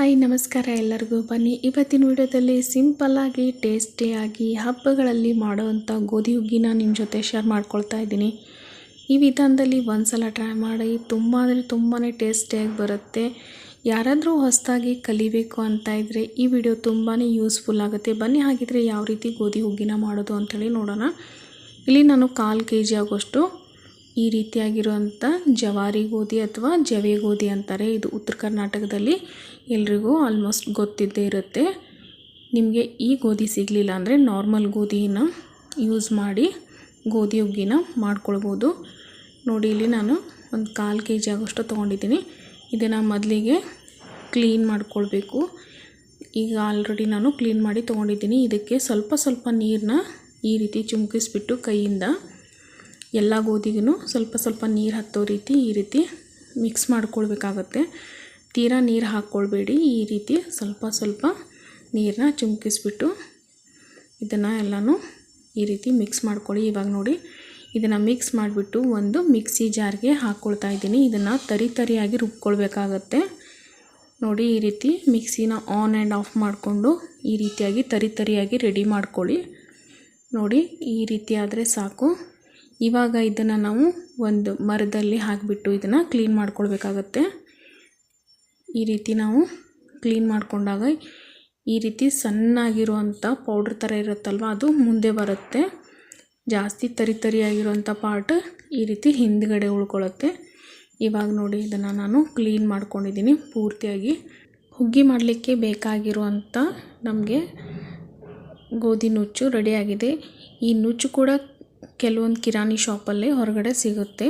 Hi, ನಮಸ್ಕಾರ ಎಲ್ಲರಿಗೂ. ಬನ್ನಿ, ಇವತ್ತಿನ ವಿಡಿಯೋದಲ್ಲಿ ಸಿಂಪಲ್ಲಾಗಿ ಟೇಸ್ಟಿಯಾಗಿ ಹಬ್ಬಗಳಲ್ಲಿ ಮಾಡೋವಂಥ ಗೋಧಿ ಹುಗ್ಗಿನ ನಿಮ್ಮ ಜೊತೆ ಶೇರ್ ಮಾಡ್ಕೊಳ್ತಾ ಇದ್ದೀನಿ. ಈ ವಿಧಾನದಲ್ಲಿ ಒಂದ್ಸಲ ಟ್ರೈ ಮಾಡಿ, ತುಂಬ ಅಂದರೆ ತುಂಬಾ ಟೇಸ್ಟಿಯಾಗಿ ಬರುತ್ತೆ. ಯಾರಾದರೂ ಹೊಸದಾಗಿ ಕಲಿಬೇಕು ಅಂತ ಇದ್ದರೆ ಈ ವಿಡಿಯೋ ತುಂಬಾ ಯೂಸ್ಫುಲ್ ಆಗುತ್ತೆ. ಬನ್ನಿ, ಹಾಗಿದ್ರೆ ಯಾವ ರೀತಿ ಗೋಧಿ ಹುಗ್ಗಿನ ಮಾಡೋದು ಅಂಥೇಳಿ ನೋಡೋಣ. ಇಲ್ಲಿ ನಾನು ಕಾಲು ಕೆ ಜಿ ಆಗೋಷ್ಟು ಈ ರೀತಿಯಾಗಿರುವಂಥ ಜವಾರಿ ಗೋಧಿ ಅಥವಾ ಜವೆ ಗೋಧಿ ಅಂತಾರೆ. ಇದು ಉತ್ತರ ಕರ್ನಾಟಕದಲ್ಲಿ ಎಲ್ರಿಗೂ ಆಲ್ಮೋಸ್ಟ್ ಗೊತ್ತಿದ್ದೇ ಇರುತ್ತೆ. ನಿಮಗೆ ಈ ಗೋಧಿ ಸಿಗಲಿಲ್ಲ ಅಂದರೆ ನಾರ್ಮಲ್ ಗೋಧಿನ ಯೂಸ್ ಮಾಡಿ ಗೋಧಿ ಹುಗ್ಗಿನ ಮಾಡ್ಕೊಳ್ಬೋದು. ನೋಡಿ, ಇಲ್ಲಿ ನಾನು ಒಂದು ಕಾಲು ಕೆ ಜಿ ಆಗೋಷ್ಟು ತೊಗೊಂಡಿದ್ದೀನಿ. ಇದನ್ನು ಮೊದಲಿಗೆ ಕ್ಲೀನ್ ಮಾಡ್ಕೊಳ್ಬೇಕು. ಈಗ ಆಲ್ರೆಡಿ ನಾನು ಕ್ಲೀನ್ ಮಾಡಿ ತೊಗೊಂಡಿದ್ದೀನಿ. ಇದಕ್ಕೆ ಸ್ವಲ್ಪ ಸ್ವಲ್ಪ ನೀರನ್ನ ಈ ರೀತಿ ಚುಮ್ಕಿಸ್ಬಿಟ್ಟು ಕೈಯಿಂದ ಎಲ್ಲ ಗೋಧಿಗೂ ಸ್ವಲ್ಪ ಸ್ವಲ್ಪ ನೀರು ಹತ್ತೋ ರೀತಿ ಈ ರೀತಿ ಮಿಕ್ಸ್ ಮಾಡ್ಕೊಳ್ಬೇಕಾಗತ್ತೆ. ತೀರಾ ನೀರು ಹಾಕ್ಕೊಳ್ಬೇಡಿ ಈ ರೀತಿ ಸ್ವಲ್ಪ ಸ್ವಲ್ಪ ನೀರನ್ನ ಚುಮ್ಕಿಸ್ಬಿಟ್ಟು ಇದನ್ನು ಎಲ್ಲನೂ ಈ ರೀತಿ ಮಿಕ್ಸ್ ಮಾಡ್ಕೊಳ್ಳಿ. ಇವಾಗ ನೋಡಿ, ಇದನ್ನು ಮಿಕ್ಸ್ ಮಾಡಿಬಿಟ್ಟು ಒಂದು ಮಿಕ್ಸಿ ಜಾರ್ಗೆ ಹಾಕ್ಕೊಳ್ತಾ ಇದ್ದೀನಿ. ಇದನ್ನು ತರಿ ತರಿಯಾಗಿ ರುಬ್ಕೊಳ್ಬೇಕಾಗತ್ತೆ. ನೋಡಿ, ಈ ರೀತಿ ಮಿಕ್ಸಿನ ಆನ್ ಆ್ಯಂಡ್ ಆಫ್ ಮಾಡಿಕೊಂಡು ಈ ರೀತಿಯಾಗಿ ತರಿ ತರಿಯಾಗಿ ರೆಡಿ ಮಾಡ್ಕೊಳ್ಳಿ. ನೋಡಿ, ಈ ರೀತಿ ಆದರೆ ಸಾಕು. ಇವಾಗ ಇದನ್ನು ನಾವು ಒಂದು ಮರದಲ್ಲಿ ಹಾಕಿಬಿಟ್ಟು ಇದನ್ನು ಕ್ಲೀನ್ ಮಾಡ್ಕೊಳ್ಬೇಕಾಗತ್ತೆ. ಈ ರೀತಿ ನಾವು ಕ್ಲೀನ್ ಮಾಡಿಕೊಂಡಾಗ ಈ ರೀತಿ ಸಣ್ಣಾಗಿರುವಂಥ ಪೌಡ್ರ್ ಥರ ಇರುತ್ತಲ್ವ, ಅದು ಮುಂದೆ ಬರುತ್ತೆ. ಜಾಸ್ತಿ ತರಿ ತರಿಯಾಗಿರುವಂಥ ಪಾರ್ಟ್ ಈ ರೀತಿ ಹಿಂದ್ಗಡೆ ಉಳ್ಕೊಳ್ಳುತ್ತೆ ಇವಾಗ ನೋಡಿ, ಇದನ್ನು ನಾನು ಕ್ಲೀನ್ ಮಾಡ್ಕೊಂಡಿದ್ದೀನಿ ಪೂರ್ತಿಯಾಗಿ. ಹುಗ್ಗಿ ಮಾಡಲಿಕ್ಕೆ ಬೇಕಾಗಿರುವಂಥ ನಮಗೆ ಗೋಧಿ ನುಚ್ಚು ರೆಡಿಯಾಗಿದೆ ಈ ನುಚ್ಚು ಕೂಡ ಕೆಲವೊಂದು ಕಿರಾಣಿ ಶಾಪಲ್ಲಿ ಹೊರಗಡೆ ಸಿಗುತ್ತೆ.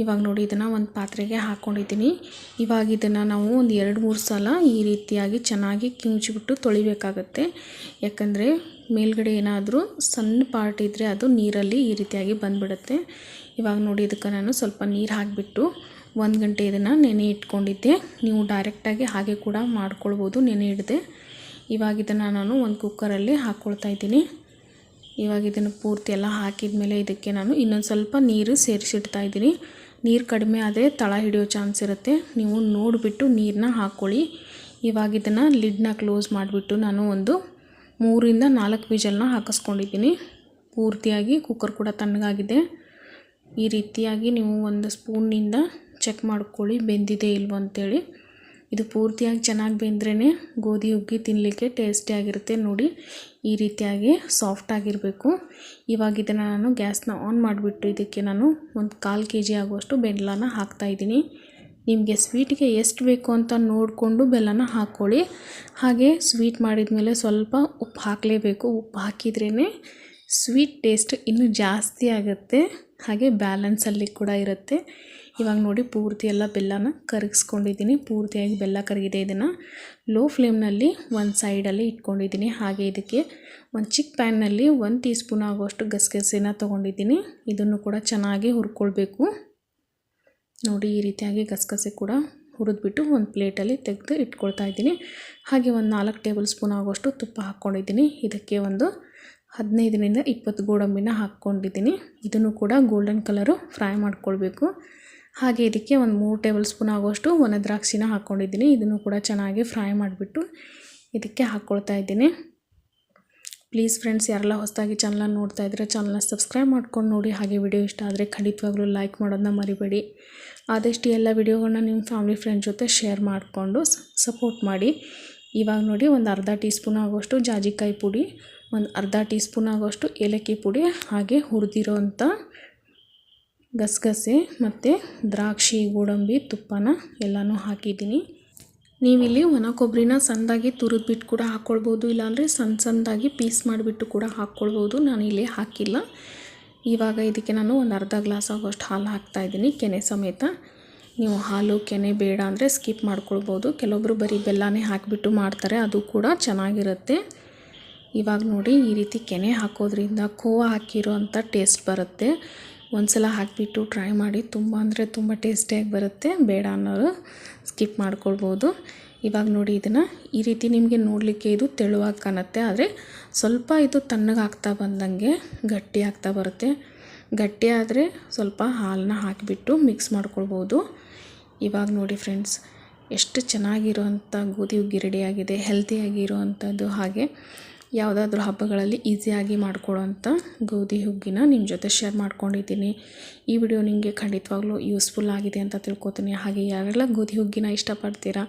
ಇವಾಗ ನೋಡಿ ಇದನ್ನು ಒಂದು ಪಾತ್ರೆಗೆ ಹಾಕ್ಕೊಂಡಿದ್ದೀನಿ ಇವಾಗ ಇದನ್ನು ನಾವು ಒಂದು ಎರಡು, ಮೂರು ಸಲ ಈ ರೀತಿಯಾಗಿ ಚೆನ್ನಾಗಿ ಕಿಂಚಿಬಿಟ್ಟು ತೊಳಿಬೇಕಾಗತ್ತೆ. ಯಾಕಂದರೆ ಮೇಲ್ಗಡೆ ಏನಾದರೂ ಸಣ್ಣ ಪಾರ್ಟ್ ಇದ್ದರೆ ಅದು ನೀರಲ್ಲಿ ಈ ರೀತಿಯಾಗಿ ಬಂದುಬಿಡುತ್ತೆ. ಇವಾಗ ನೋಡಿ ಇದಕ್ಕೆ ನಾನು ಸ್ವಲ್ಪ ನೀರು ಹಾಕಿಬಿಟ್ಟು ಒಂದು ಗಂಟೆ ಇದನ್ನು ನೆನೆ ಇಟ್ಕೊಂಡಿದ್ದೆ. ನೀವು ಡೈರೆಕ್ಟಾಗಿ ಹಾಗೆ ಕೂಡ ಮಾಡ್ಕೊಳ್ಬೋದು, ನೆನೆ ಇಡದೆ. ಇವಾಗ ಇದನ್ನು ನಾನು ಒಂದು ಕುಕ್ಕರಲ್ಲಿ ಹಾಕ್ಕೊಳ್ತಾ ಇದ್ದೀನಿ. ಇವಾಗ ಇದನ್ನು ಪೂರ್ತಿ ಎಲ್ಲ ಹಾಕಿದ ಮೇಲೆ ಇದಕ್ಕೆ ನಾನು ಇನ್ನೊಂದು ಸ್ವಲ್ಪ ನೀರು ಸೇರಿಸಿಡ್ತಾ ಇದ್ದೀನಿ. ನೀರು ಕಡಿಮೆ ಆದರೆ ತಳ ಹಿಡಿಯೋ ಚಾನ್ಸ್ ಇರುತ್ತೆ. ನೀವು ನೋಡಿಬಿಟ್ಟು ನೀರನ್ನ ಹಾಕ್ಕೊಳ್ಳಿ ಇವಾಗ ಇದನ್ನು ಲಿಡ್ನ ಕ್ಲೋಸ್ ಮಾಡಿಬಿಟ್ಟು ನಾನು ಒಂದು ಮೂರಿಂದ ನಾಲ್ಕು ವಿಜಲ್ನ ಹಾಕಿಸ್ಕೊಂಡಿದ್ದೀನಿ. ಪೂರ್ತಿಯಾಗಿ ಕುಕ್ಕರ್ ಕೂಡ ತಣ್ಣಗಾಗಿದೆ. ಈ ರೀತಿಯಾಗಿ ನೀವು ಒಂದು ಸ್ಪೂನ್ನಿಂದ ಚೆಕ್ ಮಾಡ್ಕೊಳ್ಳಿ ಬೆಂದಿದೆ ಇಲ್ವೋ ಅಂತೇಳಿ. ಇದು ಪೂರ್ತಿಯಾಗಿ ಚೆನ್ನಾಗಿ ಬೆಂದ್ರೇ ಗೋಧಿ ಹುಗ್ಗಿ ತಿನ್ನಲಿಕ್ಕೆ ಟೇಸ್ಟಿಯಾಗಿರುತ್ತೆ ನೋಡಿ. ಈ ರೀತಿಯಾಗಿ ಸಾಫ್ಟಾಗಿರಬೇಕು ಇವಾಗ ಇದನ್ನು ನಾನು ಗ್ಯಾಸ್ನ ಆನ್ ಮಾಡಿಬಿಟ್ಟು ಇದಕ್ಕೆ ನಾನು ಒಂದು ಕಾಲು ಕೆ ಜಿ ಆಗುವಷ್ಟು ಬೆಲ್ಲನ ಹಾಕ್ತಾಯಿದ್ದೀನಿ ನಿಮಗೆ ಸ್ವೀಟಿಗೆ ಎಷ್ಟು ಬೇಕು ಅಂತ ನೋಡಿಕೊಂಡು ಬೆಲ್ಲನ ಹಾಕ್ಕೊಳ್ಳಿ. ಹಾಗೆ ಸ್ವೀಟ್ ಮಾಡಿದ ಮೇಲೆ ಸ್ವಲ್ಪ ಉಪ್ಪು ಹಾಕಲೇಬೇಕು. ಉಪ್ಪು ಹಾಕಿದ್ರೇ ಸ್ವೀಟ್ ಟೇಸ್ಟ್ ಇನ್ನೂ ಜಾಸ್ತಿ ಆಗುತ್ತೆ. ಹಾಗೆ ಬ್ಯಾಲೆನ್ಸಲ್ಲಿ ಕೂಡ ಇರುತ್ತೆ. ಇವಾಗ ನೋಡಿ ಪೂರ್ತಿ ಎಲ್ಲ ಬೆಲ್ಲನ ಕರಗಿಸ್ಕೊಂಡಿದ್ದೀನಿ. ಪೂರ್ತಿಯಾಗಿ ಬೆಲ್ಲ ಕರಗಿದೆ ಇದನ್ನು. ಲೋ ಫ್ಲೇಮ್ನಲ್ಲಿ ಒಂದು ಸೈಡಲ್ಲಿ ಇಟ್ಕೊಂಡಿದ್ದೀನಿ. ಹಾಗೆ ಇದಕ್ಕೆ ಒಂದು ಚಿಕ್ಕ ಪ್ಯಾನ್ನಲ್ಲಿ ಒಂದು ಟೀ ಸ್ಪೂನ್ ಆಗುವಷ್ಟು ಗಸಗಸೆನ ತೊಗೊಂಡಿದ್ದೀನಿ. ಇದನ್ನು ಕೂಡ ಚೆನ್ನಾಗಿ ಹುರ್ಕೊಳ್ಬೇಕು. ನೋಡಿ ಈ ರೀತಿಯಾಗಿ ಗಸಗಸೆ ಕೂಡ ಹುರಿದ್ಬಿಟ್ಟು ಒಂದು ಪ್ಲೇಟಲ್ಲಿ ತೆಗೆದು ಇಟ್ಕೊಳ್ತಾ ಇದ್ದೀನಿ. ಹಾಗೆ ಒಂದು ನಾಲ್ಕು ಟೇಬಲ್ ಸ್ಪೂನ್ ಆಗುವಷ್ಟು ತುಪ್ಪ ಹಾಕ್ಕೊಂಡಿದ್ದೀನಿ ಇದಕ್ಕೆ ಒಂದು ಹದಿನೈದರಿಂದ ಇಪ್ಪತ್ತು ಗೋಡಂಬಿನ ಹಾಕ್ಕೊಂಡಿದ್ದೀನಿ. ಇದನ್ನು ಕೂಡ ಗೋಲ್ಡನ್ ಕಲರು ಫ್ರೈ ಮಾಡ್ಕೊಳ್ಬೇಕು. ಹಾಗೆ ಇದಕ್ಕೆ ಒಂದು ಮೂರು ಟೇಬಲ್ ಸ್ಪೂನ್ ಆಗುವಷ್ಟು ಒಣ ದ್ರಾಕ್ಷಿನ ಹಾಕ್ಕೊಂಡಿದ್ದೀನಿ. ಇದನ್ನು ಕೂಡ ಚೆನ್ನಾಗಿ ಫ್ರೈ ಮಾಡಿಬಿಟ್ಟು ಇದಕ್ಕೆ ಹಾಕ್ಕೊಳ್ತಾ ಇದ್ದೀನಿ. ಪ್ಲೀಸ್ ಫ್ರೆಂಡ್ಸ್, ಯಾರೆಲ್ಲ ಹೊಸದಾಗಿ ಚಾನಲ್ನ ನೋಡ್ತಾ ಇದ್ದರೆ ಚಾನಲ್ನ ಸಬ್ಸ್ಕ್ರೈಬ್ ಮಾಡ್ಕೊಂಡು ನೋಡಿ. ಹಾಗೆ ವಿಡಿಯೋ ಇಷ್ಟ ಆದರೆ ಖಂಡಿತವಾಗ್ಲೂ ಲೈಕ್ ಮಾಡೋದನ್ನ ಮರಿಬೇಡಿ. ಆದಷ್ಟು ಎಲ್ಲ ವಿಡಿಯೋಗಳನ್ನ ನಿಮ್ಮ ಫ್ಯಾಮಿಲಿ ಫ್ರೆಂಡ್ ಜೊತೆ ಶೇರ್ ಮಾಡಿಕೊಂಡು ಸಪೋರ್ಟ್ ಮಾಡಿ. ಇವಾಗ ನೋಡಿ ಒಂದು ಅರ್ಧ ಟೀ ಸ್ಪೂನ್ ಆಗೋಷ್ಟು ಜಾಜಿಕಾಯಿ ಪುಡಿ ಒಂದು ಅರ್ಧ ಟೀ ಸ್ಪೂನ್ ಆಗೋಷ್ಟು ಏಲಕ್ಕಿ ಪುಡಿ ಹಾಗೆ ಹುರಿದಿರೋ ಅಂಥ ಗಸಗಸೆ ಮತ್ತು ದ್ರಾಕ್ಷಿ, ಗೋಡಂಬಿ, ತುಪ್ಪನ ಎಲ್ಲನೂ ಹಾಕಿದ್ದೀನಿ. ನೀವಿಲ್ಲಿ ಒಣ ಕೊಬ್ಬರಿನ ಸಣ್ಣದಾಗಿ ತುರಿದ್ಬಿಟ್ಟು ಕೂಡ ಹಾಕ್ಕೊಳ್ಬೋದು, ಇಲ್ಲಾಂದರೆ ಸಣ್ಣ ಸಣ್ಣದಾಗಿ ಪೀಸ್ ಮಾಡಿಬಿಟ್ಟು ಕೂಡ ಹಾಕ್ಕೊಳ್ಬೋದು. ನಾನು ಇಲ್ಲಿ ಹಾಕಿಲ್ಲ. ಇವಾಗ ಇದಕ್ಕೆ ನಾನು ಒಂದು ಅರ್ಧ ಗ್ಲಾಸ್ ಆಗೋಷ್ಟು ಹಾಲು ಹಾಕ್ತಾಯಿದ್ದೀನಿ ಕೆನೆ ಸಮೇತ. ನೀವು ಹಾಲು, ಕೆನೆ ಬೇಡ ಅಂದರೆ ಸ್ಕಿಪ್ ಮಾಡ್ಕೊಳ್ಬೋದು. ಕೆಲವೊಬ್ಬರು ಬರೀ ಬೆಲ್ಲನೇ ಹಾಕಿಬಿಟ್ಟು ಮಾಡ್ತಾರೆ, ಅದು ಕೂಡ ಚೆನ್ನಾಗಿರುತ್ತೆ. ಇವಾಗ ನೋಡಿ ಈ ರೀತಿ ಕೆನೆ ಹಾಕೋದ್ರಿಂದ ಖೋವಾ ಹಾಕಿರೋ ಅಂಥ ಟೇಸ್ಟ್ ಬರುತ್ತೆ. ಒಂದು ಸಲ ಹಾಕಿಬಿಟ್ಟು ಟ್ರೈ ಮಾಡಿ ತುಂಬ ಅಂದರೆ ತುಂಬ ಟೇಸ್ಟಿಯಾಗಿ ಬರುತ್ತೆ. ಬೇಡ ಅನ್ನೋರು ಸ್ಕಿಪ್ ಮಾಡ್ಕೊಳ್ಬೋದು. ಇವಾಗ ನೋಡಿ ಇದನ್ನು ಈ ರೀತಿ ನಿಮಗೆ ನೋಡಲಿಕ್ಕೆ ಇದು ತೆಳುವಾಗಿ ಕಾಣುತ್ತೆ. ಆದರೆ ಸ್ವಲ್ಪ ಇದು ತಣ್ಣಗೆ ಆಗ್ತಾ ಬಂದಂಗೆ ಗಟ್ಟಿ ಆಗ್ತಾ ಬರುತ್ತೆ. ಗಟ್ಟಿ ಆದರೆ ಸ್ವಲ್ಪ ಹಾಲನ್ನ ಹಾಕಿಬಿಟ್ಟು ಮಿಕ್ಸ್ ಮಾಡ್ಕೊಳ್ಬೋದು. ಇವಾಗ ನೋಡಿ ಫ್ರೆಂಡ್ಸ್ ಎಷ್ಟು ಚೆನ್ನಾಗಿರುವಂಥ ಗೋಧಿ ಹುಗ್ಗಿ ರೆಡಿಯಾಗಿದೆ ಹೆಲ್ತಿಯಾಗಿರುವಂಥದ್ದು ಹಾಗೆ. ಯಾವುದಾದ್ರೂ ಹಬ್ಬಗಳಲ್ಲಿ ಈಸಿಯಾಗಿ ಮಾಡ್ಕೊಳ್ಳೋಂಥ ಗೋಧಿ ಹುಗ್ಗಿನ ನಿಮ್ಮ ಜೊತೆ ಶೇರ್ ಮಾಡ್ಕೊಂಡಿದ್ದೀನಿ. ಈ ವಿಡಿಯೋ ನಿಮಗೆ ಖಂಡಿತವಾಗ್ಲೂ ಯೂಸ್ಫುಲ್ ಆಗಿದೆ ಅಂತ ತಿಳ್ಕೊತೀನಿ. ಹಾಗೆ ಯಾರೆಲ್ಲ ಗೋಧಿ ಹುಗ್ಗಿನ ಇಷ್ಟಪಡ್ತೀರಾ,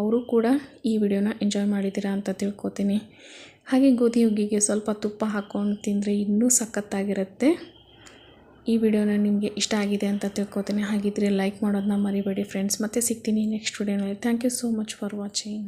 ಅವರು ಕೂಡ ಈ ವಿಡಿಯೋನ ಎಂಜಾಯ್ ಮಾಡಿದ್ದೀರಾ ಅಂತ ತಿಳ್ಕೊತೀನಿ. ಹಾಗೆ ಗೋಧಿ ಹುಗ್ಗಿಗೆ ಸ್ವಲ್ಪ ತುಪ್ಪ ಹಾಕ್ಕೊಂಡು ತಿಂದರೆ ಇನ್ನೂ ಸಖತ್ತಾಗಿರುತ್ತೆ. ಈ ವಿಡಿಯೋನ ನಿಮಗೆ ಇಷ್ಟ ಆಗಿದೆ ಅಂತ ತಿಳ್ಕೊತೀನಿ. ಹಾಗಿದ್ರೆ ಲೈಕ್ ಮಾಡೋದನ್ನ ಮರಿಬೇಡಿ ಫ್ರೆಂಡ್ಸ್ ಮತ್ತೆ ಸಿಗ್ತೀನಿ ನೆಕ್ಸ್ಟ್ ವಿಡಿಯೋನಲ್ಲಿ thank you so much for watching